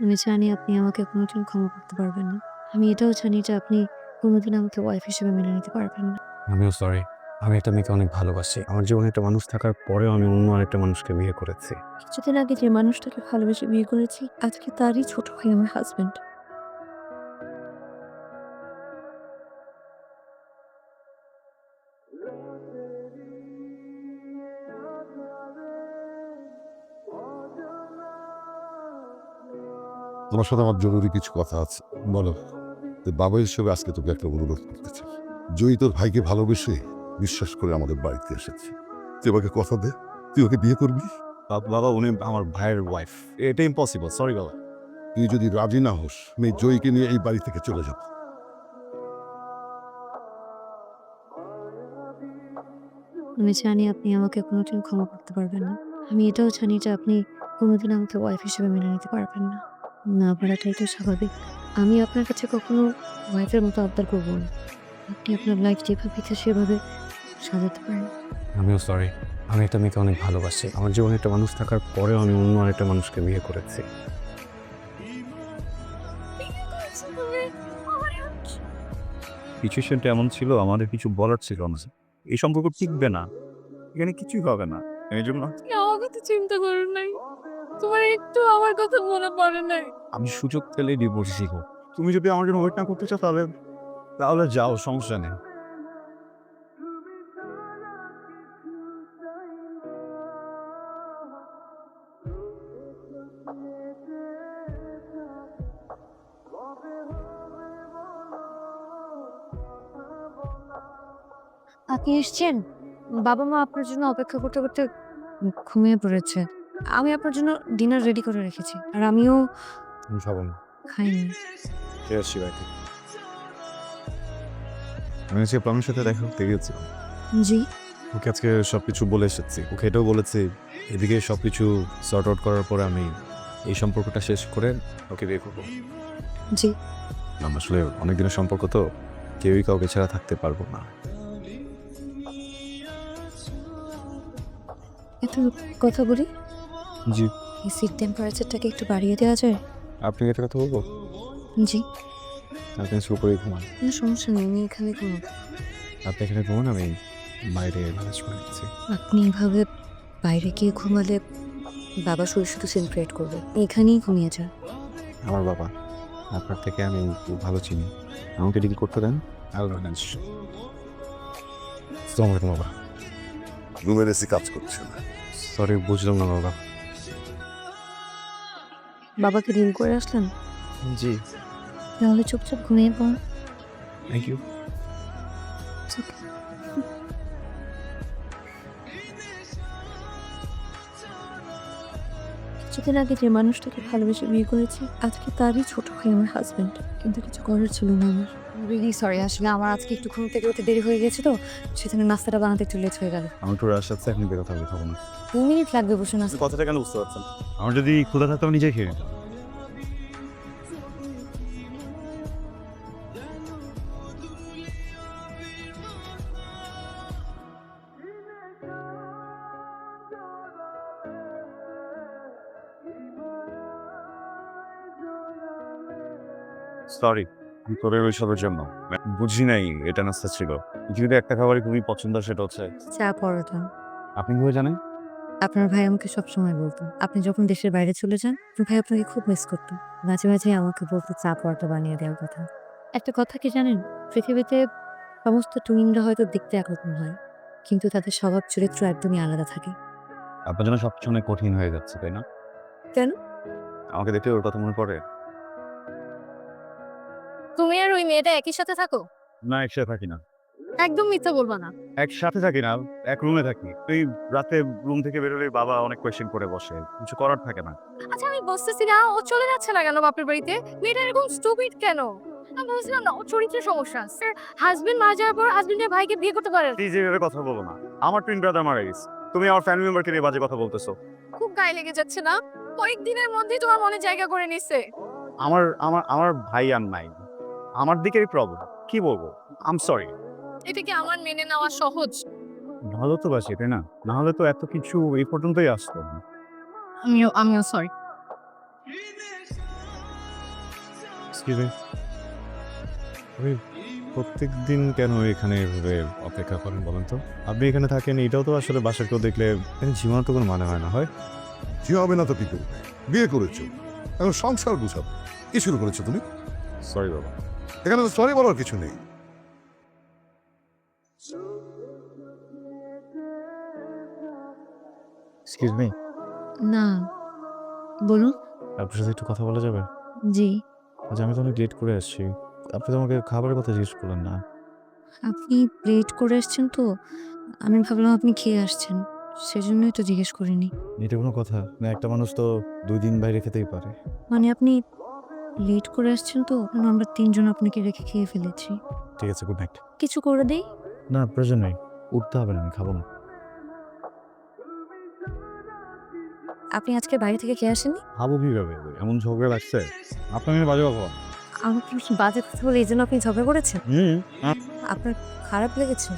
আমি জানি আপনি আমাকে কোনোদিন ক্ষমা করতে পারবেন না। আমি এটাও জানি যে আপনি কোনোদিন আমাকে ওয়াইফ হিসেবে মেনে নিতে পারবেন না। আমিও সরি আমি একটা মেয়েকে অনেক ভালোবাসি। আমার জীবনে একটা মানুষ থাকার পরেও আমি অন্য আরেকটা মানুষকে বিয়ে করেছি। কিছুদিন আগে যে মানুষটাকে ভালোবেসে বিয়ে করেছি আজকে তারই ছোট ভাই আমার হাজবেন্ড তোমার সাথে আমার জরুরি কিছু কথা আছে। বলো তো বাবা হিসেবে আজকে তোকে একটা অনুরোধ করতে চাই। জয়ী তোর ভাইকে ভালোবেসে বিশ্বাস করে আমাদের বাড়িতে এসেছে তুই আমাকে কথা দে তুই ওকে বিয়ে করবি? বাবা উনি আমার ভাইয়ের ওয়াইফ এটা ইম্পসিবল সরি বাবা। তুই যদি রাজি না হোস মেয়ে জয়ীকে নিয়ে এই বাড়ি থেকে চলে যাব। আমি জানি আপনি আমাকে কোনোদিন ক্ষমা করতে পারবেন না। আমি এটাও জানি যে আপনি কোনোদিন আমাকে ওয়াইফ হিসেবে মেনে নিতে পারবেন না। না পারাটাই তো স্বাভাবিক। আমি আপনার কাছে কখনো ওয়াইফের মতো আবদার করব না। আপনি আপনার লাইফ যেভাবে ইচ্ছে সেভাবে সাজাতে পারেন। আমিও সরি আমি একটা মেয়েকে অনেক ভালোবাসি। আমার জীবনে একটা মানুষ থাকার পরেও আমি অন্য আরেকটা মানুষকে বিয়ে করেছি। সিচুয়েশনটা এমন ছিল আমাদের কিছু বলার ছিল না। এই সম্পর্ক টিকবে না। এখানে কিছুই হবে না। এই জন্য চিন্তা করো নাই। তোমার একটু আমার কথা মনে পড়ে নাই। আমি সুযোগ পেলে ডিভোর্স দিব। তুমি যদি আমার জন্য ওয়েট না করতে চাও তাহলে তাহলে যাও সমস্যা নেই। আপনি এসছেন? বাবা মা আপনার জন্য অপেক্ষা করতে করতে ঘুমিয়ে পড়েছে। আমি আপনার জন্য ডিনার রেডি করে রেখেছি আর আমিও আমি খাব না। খাইনি। ঠিক আছে বাড়িতে আমি আজকে প্রাণের সাথে দেখা করতে গিয়েছিলাম। জি। ওকে আজকে সব কিছু বলে এসেছি। ওকে এটাও বলেছি এদিকে সব কিছু সর্ট আউট করার পরে আমি এই সম্পর্কটা শেষ করে ওকে বিয়ে করব। জি। আমরা আসলে অনেক দিনের সম্পর্ক তো কেউই কাউকে ছাড়া থাকতে পারব না। একটু কথা বলি? জি। এসির টেম্পারেচারটাকে একটু বাড়িয়ে দেওয়া যায়? আপনি এটা কথা বলব? জি। আপনি শুরু করে ঘুমান। কোনো সমস্যা নেই আমি এখানে ঘুমাবো। আপনি এখানে ঘুমান আমি বাইরে ম্যানেজ করে নিচ্ছি। আপনি এভাবে বাইরে গিয়ে ঘুমালে বাবা শুধু শুধু সেলিব্রেট করবে। এখানেই ঘুমিয়ে যান। আমার বাবা আপনার থেকে আমি খুব ভালো চিনি। আমাকে ডিল করতে দেন আল্লাহ ম্যানেজ আসসালামু আলাইকুম বাবা। রুমের এসি কাজ করছে না। সরি বুঝলাম না বাবা। বাবাকে রিং করে আসলেন? জি। তাহলে চুপচাপ ঘুমিয়ে পড়ুন থ্যাংক ইউ কিছুদিন আগে যে মানুষটাকে ভালোবেসে বিয়ে করেছি আজকে তারই ছোট ভাই আমার হাজব্যান্ড কিন্তু কিছু করার ছিল না আমার। রিলি সরি আসলে আমার আজকে একটু ঘুম থেকে উঠে দেরি হয়ে গেছে তো সেখানে নাস্তাটা বানাতে একটু লেট হয়ে গেল। আমার একটু রাশ আছে আপনি বেরোতে হবে খাব না। দু মিনিট লাগবে বসে নাস্তা। কথাটা কেন বুঝতে পারছেন? আমার যদি ক্ষুধা থাকতো আমি নিজে খেয়ে নিতাম। সরি তোর ওইসবের জন্য। বুঝি নাই এটা নাস্তা ছিল। পৃথিবীতে একটা খাবারই খুবই পছন্দ সেটা হচ্ছে চা পরোটা। আপনি কীভাবে জানেন? আপনার ভাই আমাকে সবসময় বলতো আপনি যখন দেশের বাইরে চলে যান আপনার ভাই আপনাকে খুব মিস করতো। মাঝে মাঝে আমাকে বলতো চা পরোটা বানিয়ে দেওয়ার কথা। একটা কথা কি জানেন? পৃথিবীতে সমস্ত টুইনরা হয়তো দেখতে একরকম হয় কিন্তু তাদের স্বভাব চরিত্র একদমই আলাদা থাকে। আপনার জন্য সবকিছু অনেক কঠিন হয়ে যাচ্ছে তাই না? কেন? আমাকে দেখে ওর কথা মনে পড়ে। তুমি আর ওই মেয়েটা একই সাথে থাকো? না একসাথে থাকি না। একদম মিথ্যা বলবা না। একসাথে থাকি না এক রুমে থাকি। তুই রাতে রুম থেকে বেরোলে বাবা অনেক কোয়েশ্চেন করে বসে কিছু করার থাকে না। আচ্ছা আমি বুঝতেছি না ও চলে যাচ্ছে না কেন বাপের বাড়িতে? মেয়েটা এরকম স্টুপিড কেন? আমি বুঝলাম না ও চরিত্রের সমস্যা। স্যার হাজবেন্ড মারা যাওয়ার পর হাজবেন্ডের ভাইকে বিয়ে করতে পারে। তুই যেভাবে কথা বলো না আমার টুইন ব্রাদার মারা গেছে। তুমি আমার ফ্যামিলি মেম্বারকে নিয়ে বাজে কথা বলতেছো। খুব গায়ে লেগে যাচ্ছে না? কয়েকদিনের মধ্যেই তোমার মনে জায়গা করে নিছে। আমার আমার আমার ভাই আর নাই। আমার দিকেই প্রবলেম কি বলব? আম সরি এটা কি আমার মেনে নেওয়া সহজ? ভালো তো বাসি তাই না? না হলে তো এত কিছু এই পর্যন্তই আসতো। আমিও আমিও সরি আমি প্রত্যেক দিন কেন এখানে এভাবে অপেক্ষা করেন বলেন তো? আপনি এখানে থাকেন এটাও তো আসলে বাসার কেউ দেখলে এখানে জীবনের তো কোনো মানে হয় না হয়? কি হবে না তো কি করবে বিয়ে করেছ। এখন সংসার বুঝাবো কি শুরু করেছ তুমি? সরি বাবা। এখানে তো সরি বলার কিছু নেই। এক্সকিউজ মি না বলুন। আপনার সাথে একটু কথা বলা যাবে? জি। আচ্ছা আমি তো অনেক লেট করে আসছি। আপনি তো আমাকে খাবারের কথা জিজ্ঞেস করলেন না। আপনি লেট করে এসছেন তো আমি ভাবলাম আপনি খেয়ে আসছেন। সেজন্যই তো জিজ্ঞেস করিনি। এটা কোনো কথা। না একটা মানুষ তো দুই দিন বাইরে খেতেই পারে। মানে আপনি লেট করে আসছেন তো আমরা তিনজন আপনাকে রেখে খেয়ে ফেলেছি। ঠিক আছে গুড নাইট কিছু করে দেই? না প্রয়োজন নেই। উঠতে হবে না আমি খাব না। আপনি আজকে বাইরে থেকে খেয়ে আসেননি? খাব কীভাবে? এমন ঝগড়া লাগছে। আপনার মেয়ে বাজে কথা। আমার কি বাজে কথা বলে এই জন্য আপনি ঝগড়া করেছেন? হুম আপনার খারাপ লেগেছে?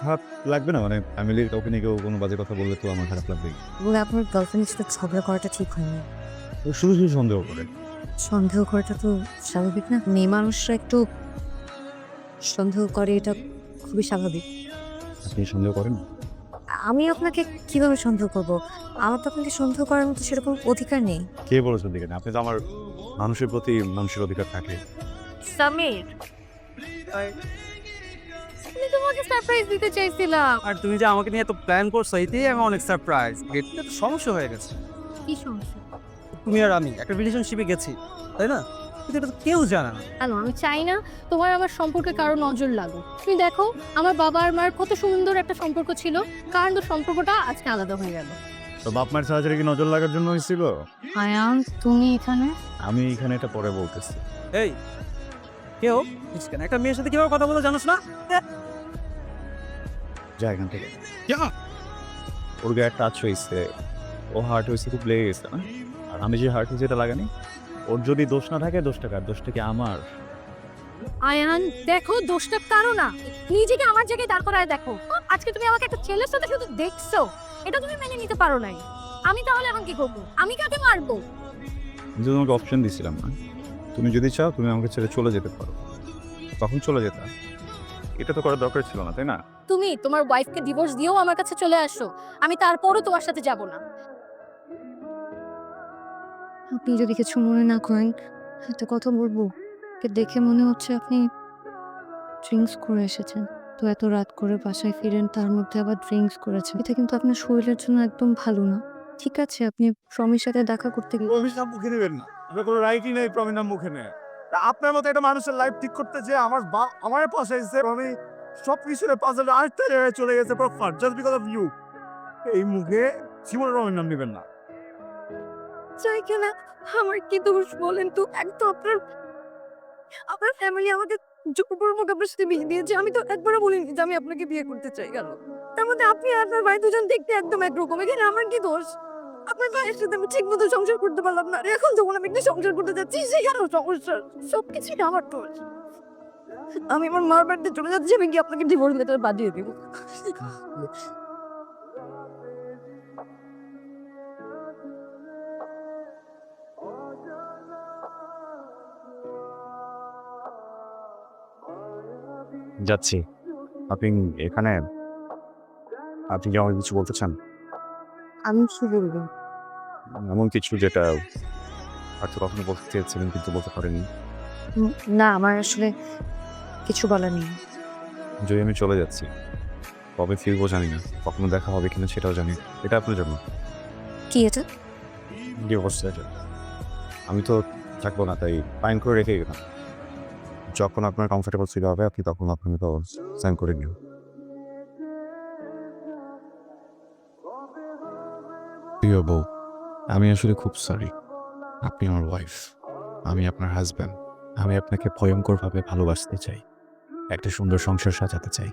খারাপ লাগবে না মানে ফ্যামিলির কাউকে নিয়ে কেউ কোনো বাজে কথা বললে তো আমার খারাপ লাগবে বলে আপনার গার্লফ্রেন্ডের সাথে ঝগড়া করাটা ঠিক হয়নি। শুধু শুধু সন্দেহ করে। সন্দেহ করাটা তো স্বাভাবিক না? মেয়ে মানুষরা একটু সন্দেহ করে এটা খুবই স্বাভাবিক। আপনি সন্দেহ করেন? আমি আপনাকে কীভাবে সন্দেহ করব? আমার তো আপনাকে সন্দেহ করার মতো সেরকম অধিকার নেই। কে বলেছেন দিকে আপনি তো আমার মানুষের প্রতি মানুষের অধিকার থাকে। সামির আমি তোমাকে সারপ্রাইজ দিতে চাইছিলাম। আর তুমি যে আমাকে নিয়ে এত প্ল্যান করছ এতেই আমি অনেক সারপ্রাইজ এটা তো সমস্যা হয়ে গেছে। কি সমস্যা? তুমি আর আমি একটা রিলেশনশিপে গেছি তাই না? কিন্তু এটা তো কেউ জানে না। কেন আমি চাই না তোমার আমার সম্পর্কে কারও নজর লাগুক। তুমি দেখো আমার বাবা আর মার কত সুন্দর একটা সম্পর্ক ছিল কারণ তো সম্পর্কটা আজকে আলাদা হয়ে গেল। তো বাপ মায়ের সাহায্যে কি নজর লাগার জন্য হয়েছিল? আয়ান তুমি এখানে? আমি এখানে এটা পরে বলতেছি। এই কেউ কেন একটা মেয়ের সাথে কীভাবে কথা বলে জানোস না? যা এখান থেকে। ওর গায়ে টাচ হয়েছে ও হার্ট হয়েছে খুব লেগে গেছে না? আর আমি যে হার্ট এটা লাগানি। ওর যদি দোষ না থাকে দোষটা কার? দোষটা কি আমার? আয়ান দেখো দোষটা কারও না। নিজেকে আমার জায়গায় দাঁড় করায় দেখো। আজকে তুমি আমাকে একটা ছেলের সাথে শুধু দেখছ। এটা তুমি মেনে নিতে পারো নাই। আমি তাহলে এখন কি করব? আমি কাকে মারবো? আমি তো তোমাকে অপশন দিছিলাম না। তুমি যদি চাও তুমি আমাকে ছেড়ে চলে যেতে পারো। তখন চলে যেতা। এটা তো করার দরকার ছিল না তাই না? তুমি তোমার ওয়াইফকে ডিভোর্স দিয়েও আমার কাছে চলে আসো। আমি তারপরও তোমার সাথে যাব না। আপনি যদি কিছু মনে না করেন, একটা কথা বলব। দেখে মনে হচ্ছে আপনি ড্রিঙ্কস করে এসেছেন। তো এত রাত করে বাসায় ফিরেন, তার মধ্যে আবার ড্রিঙ্কস করেছেন। এটা কিন্তু আপনার শরীরের জন্য একদম ভালো না। ঠিক আছে, আপনি স্বামীর সাথে দেখা করতে গেলে প্রমিস নাম মুখে নেবেন না। আপনার কোনো রাইটই নেই প্রমিস নাম মুখে নেয় আপনার মতো একটা মানুষের লাইফ ঠিক করতে যে আমার বা, আমার পাশে এসেছে আমি সব কিছুর পাশে আরেকটা জায়গায় চলে গেছে proper just because of you এই মুখে জীবনের রমের নাম নেবেন না। চাই কেনা? আমার কি দোষ বলেন তো? এক তো আপনার আপনার ফ্যামিলি আমাকে জোরপূর্বক আপনার সাথে বিয়ে দিয়েছে। আমি তো একবারও বলিনি যে আমি আপনাকে বিয়ে করতে চাই কেন? তার মধ্যে আপনি আপনার ভাই দুজন দেখতে একদম একরকম। এখানে আমার কি দোষ? আপনার ভাইয়ের সাথে আমি ঠিক মতো সংসার করতে পারলাম না। এখন যখন আমি একটু সংসার করতে যাচ্ছি, সেখানেও সমস্যা। সব কিছুই আমার দোষ। আমি আমার মার বাড়িতে চলে যাচ্ছি, আমি কি আপনাকে ডিভোর্স লেটার বাদিয়ে দেবো। যাচ্ছি। আপনি এখানে? আপনি কি আমাকে কিছু বলতে চান? আমি কি বলব এমন কিছু যেটা হয়তো কখনো বলতে চেয়েছিলেন কিন্তু বলতে পারেনি না আমার আসলে কিছু বলার নেই। যদি আমি চলে যাচ্ছি কবে ফিরবো জানি না। কখনো দেখা হবে কিনা সেটাও জানি এটা আপনার জন্য। কি এটা? ডিভোর্স লেটার আমি তো থাকব না তাই সাইন করে রেখে গেলাম। যখন আপনার কমফোর্টেবল ফিল হবে, আপনি তখন আপনি তো সাইন করে নিন প্রিয় বউ, আমি আসলে খুব সরি আপনি আমার ওয়াইফ আমি আপনার হাজব্যান্ড আমি আপনাকে ভয়ঙ্করভাবে ভালোবাসতে চাই। একটা সুন্দর সংসার সাজাতে চাই।